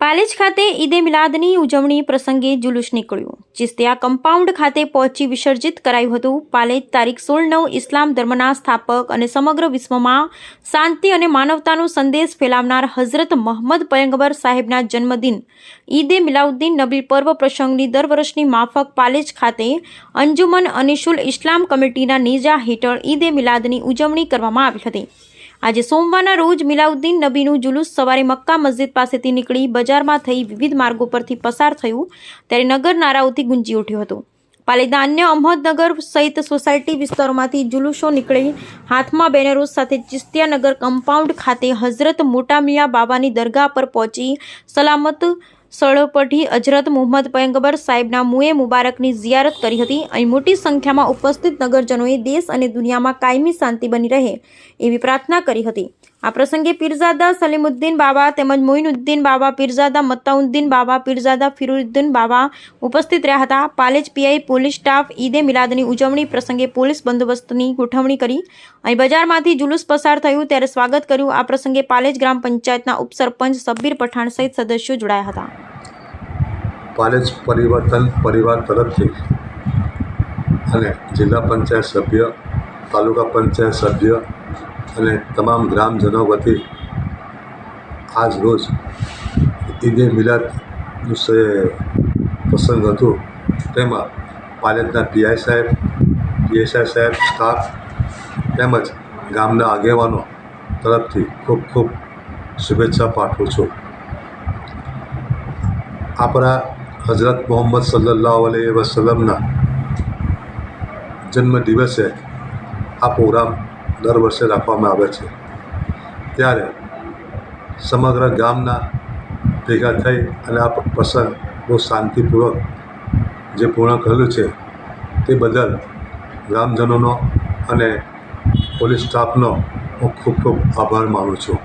પાલેજ ખાતે ઈદે મિલાદની ઉજવણી પ્રસંગે જુલુસ નીકળ્યું. ચિસ્તિયા કમ્પાઉન્ડ ખાતે પહોંચી વિસર્જિત કરાયું હતું. પાલેજ તારીખ સોળ નવ ઇસ્લામ ધર્મના સ્થાપક અને સમગ્ર વિશ્વમાં શાંતિ અને માનવતાનો સંદેશ ફેલાવનાર હઝરત મોહમ્મદ પયંગબર સાહેબના જન્મદિન. ઈદે મિલાઉદ્દીન નબી પર્વ પ્રસંગની દર વર્ષની માફક પાલેજ ખાતે અંજુમન અનિશુલ ઇસ્લામ કમિટીના નેજા હેઠળ ઈદે મિલાદની ઉજવણી કરવામાં આવી હતી. આજે સોમવારના રોજ મિલાઉદ્દીન નબીનું જુલુસ સવારે મક્કા મસ્જિદ પાસેથી નીકળી બજારમાં થઈ વિવિધ માર્ગો પરથી પસાર થયું, ત્યારે નગર નારાઓથી ગુંજી ઉઠ્યું હતું. પાલિતા અન્ય અહમદનગર સહિત સોસાયટી વિસ્તારોમાંથી જુલુસો નીકળી હાથમાં બેનરો સાથે ચિસ્તિયાનગર કમ્પાઉન્ડ ખાતે હઝરત મોટા મિયા બાબાની દરગાહ પર પહોંચી સલામત સળપઢી અજરત મુહમ્મદ પયંગબર સાહેબના મુએ મુબારકની ઝિયારત કરી હતી. અહીં મોટી સંખ્યામાં ઉપસ્થિત નગરજનોએ દેશ અને દુનિયામાં કાયમી શાંતિ બની રહે એવી પ્રાર્થના કરી હતી. આ પ્રસંગે પીરઝાદા સલીમુદ્દીન બાબા તેમજ મોઇનુદ્દીન બાબા પીરઝાદા મત્તાઉદ્દીન બાબા પીરઝાદા ફિરુદ્દીન બાબા ઉપસ્થિત રહ્યા હતા. પાલેજ પીઆઈ પોલીસ સ્ટાફ ઈદે મિલાદની ઉજવણી પ્રસંગે પોલીસ બંદોબસ્તની ગોઠવણી કરી. અહીં બજારમાંથી જુલુસ પસાર થયું ત્યારે સ્વાગત કર્યું. આ પ્રસંગે પાલેજ ગ્રામ પંચાયતના ઉપસરપંચ સબ્બીર પઠાણ સહિત સદસ્યો જોડાયા હતા. પાલેજ પરિવર્તન પરિવાર તરફથી અને જિલ્લા પંચાયત સભ્ય, તાલુકા પંચાયત સભ્ય અને તમામ ગ્રામજનો વતી આજ રોજ ઈદે મિલાદનું પ્રસંગ હતું. તેમાં પાલેજના પીઆઈ સાહેબ, પીએસઆઈ સાહેબ, સ્ટાફ તેમજ ગામના આગેવાનો તરફથી ખૂબ ખૂબ શુભેચ્છા પાઠવું છું. આપણા હઝરત મોહમ્મદ સલ્લાહ અલૈહિ વસલ્લમના જન્મ દિવસે આ પ્રોગ્રામ દર વર્ષે રાખવામાં આવે છે. ત્યારે સમગ્ર ગામના ભેગા થઈ અને આ પ્રસંગ બહુ શાંતિપૂર્વક જે પૂર્ણ કર્યું છે, તે બદલ ગ્રામજનોનો અને પોલીસ સ્ટાફનો હું ખૂબ ખૂબ આભાર માનું છું.